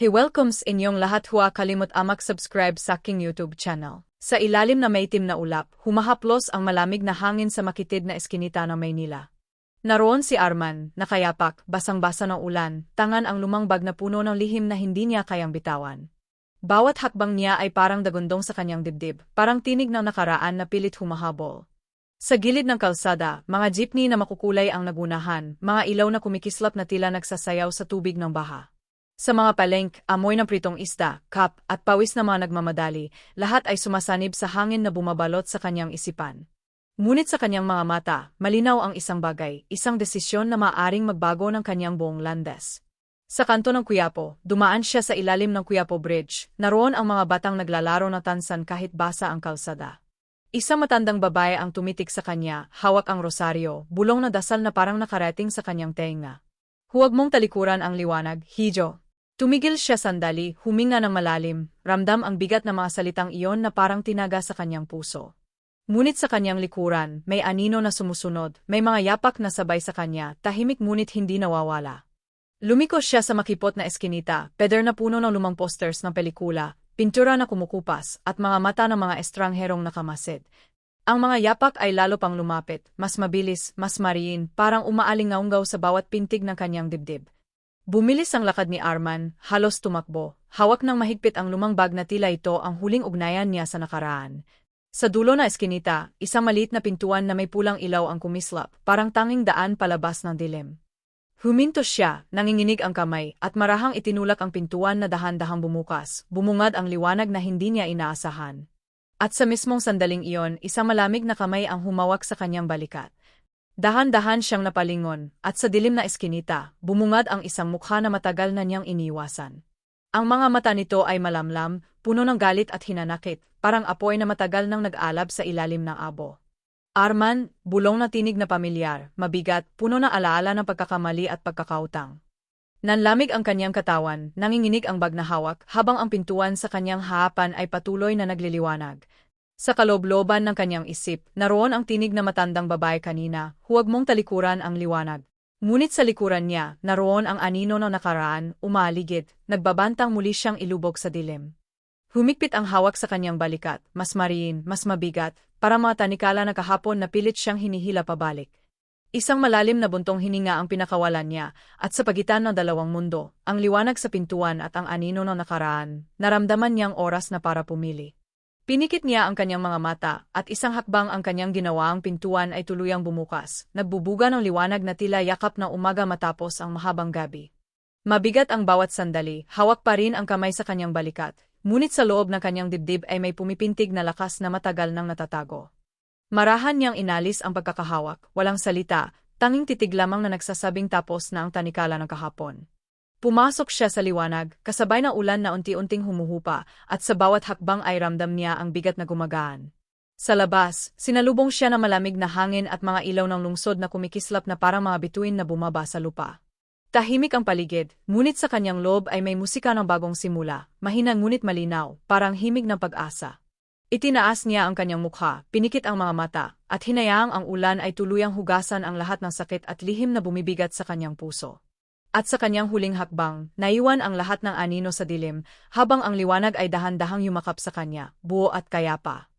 He welcomes inyong lahat huwa kalimot amak subscribe sa aking YouTube channel. Sa ilalim na maitim na ulap, humahaplos ang malamig na hangin sa makitid na eskinita ng Maynila. Naroon si Arman, nakayapak, basang-basa ng ulan, tangan ang lumang bag na puno ng lihim na hindi niya kayang bitawan. Bawat hakbang niya ay parang dagundong sa kanyang dibdib, parang tinig ng nakaraan na pilit humahabol. Sa gilid ng kalsada, mga jeepney na makukulay ang nagunahan, mga ilaw na kumikislap na tila nagsasayaw sa tubig ng baha. Sa mga palengk, amoy ng pritong isda, kap, at pawis na mga nagmamadali, lahat ay sumasanib sa hangin na bumabalot sa kanyang isipan. Ngunit sa kanyang mga mata, malinaw ang isang bagay, isang desisyon na maaring magbago ng kanyang buong landas. Sa kanto ng Kuyapo, dumaan siya sa ilalim ng Kuyapo Bridge, naroon ang mga batang naglalaro na tansan kahit basa ang kalsada. Isang matandang babae ang tumitik sa kanya, hawak ang rosaryo, bulong na dasal na parang nakarating sa kanyang tenga. Huwag mong talikuran ang liwanag, Hijo. Tumigil siya sandali, huminga ng malalim, ramdam ang bigat na mga salitang iyon na parang tinaga sa kanyang puso. Ngunit sa kanyang likuran, may anino na sumusunod, may mga yapak na sabay sa kanya, tahimik ngunit hindi nawawala. Lumiko siya sa makipot na eskinita, peder na puno ng lumang posters ng pelikula, pintura na kumukupas, at mga mata ng mga estrangherong nakamasid. Ang mga yapak ay lalo pang lumapit, mas mabilis, mas mariin, parang umaalingaunggaw sa bawat pintig ng kanyang dibdib. Bumilis ang lakad ni Arman, halos tumakbo, hawak ng mahigpit ang lumang bag na tila ito ang huling ugnayan niya sa nakaraan. Sa dulo na eskinita, isang maliit na pintuan na may pulang ilaw ang kumislap, parang tanging daan palabas ng dilim. Huminto siya, nanginginig ang kamay, at marahang itinulak ang pintuan na dahan-dahang bumukas, bumungad ang liwanag na hindi niya inaasahan. At sa mismong sandaling iyon, isang malamig na kamay ang humawak sa kanyang balikat. Dahan-dahan siyang napalingon, at sa dilim na eskinita, bumungad ang isang mukha na matagal na niyang iniwasan. Ang mga mata nito ay malamlam, puno ng galit at hinanakit, parang apoy na matagal nang nag-alab sa ilalim ng abo. Arman, bulong na tinig na pamilyar, mabigat, puno na alaala ng pagkakamali at pagkakautang. Nanlamig ang kanyang katawan, nanginginig ang bag na hawak, habang ang pintuan sa kanyang haapan ay patuloy na nagliliwanag. Sa kalobloban ng kanyang isip, naroon ang tinig na matandang babae kanina, huwag mong talikuran ang liwanag. Ngunit sa likuran niya, naroon ang anino ng nakaraan, umaligid, nagbabantang muli siyang ilubog sa dilim. Humikpit ang hawak sa kanyang balikat, mas mariin, mas mabigat, para mga tanikala na kahapon na pilit siyang hinihila pabalik. Isang malalim na buntong hininga ang pinakawalan niya, at sa pagitan ng dalawang mundo, ang liwanag sa pintuan at ang anino ng nakaraan, naramdaman niyang oras na para pumili. Pinikit niya ang kanyang mga mata, at isang hakbang ang kanyang ginawa ang pintuan ay tuluyang bumukas, nagbubuga ng liwanag na tila yakap na umaga matapos ang mahabang gabi. Mabigat ang bawat sandali, hawak pa rin ang kamay sa kanyang balikat, Ngunit sa loob ng kanyang dibdib ay may pumipintig na lakas na matagal nang natatago. Marahan niyang inalis ang pagkakahawak, walang salita, tanging titig lamang na nagsasabing tapos na ang tanikala ng kahapon. Pumasok siya sa liwanag, kasabay ng ulan na unti-unting humuhupa, at sa bawat hakbang ay ramdam niya ang bigat na gumagaan. Sa labas, sinalubong siya ng malamig na hangin at mga ilaw ng lungsod na kumikislap na parang mga bituin na bumaba sa lupa. Tahimik ang paligid, ngunit sa kanyang loob ay may musika ng bagong simula, mahina ngunit malinaw, parang himig ng pag-asa. Itinaas niya ang kanyang mukha, pinikit ang mga mata, at hinayaang ang ulan ay tuluyang hugasan ang lahat ng sakit at lihim na bumibigat sa kanyang puso. At sa kanyang huling hakbang, naiwan ang lahat ng anino sa dilim, habang ang liwanag ay dahan-dahang yumakap sa kanya, buo at kayapa.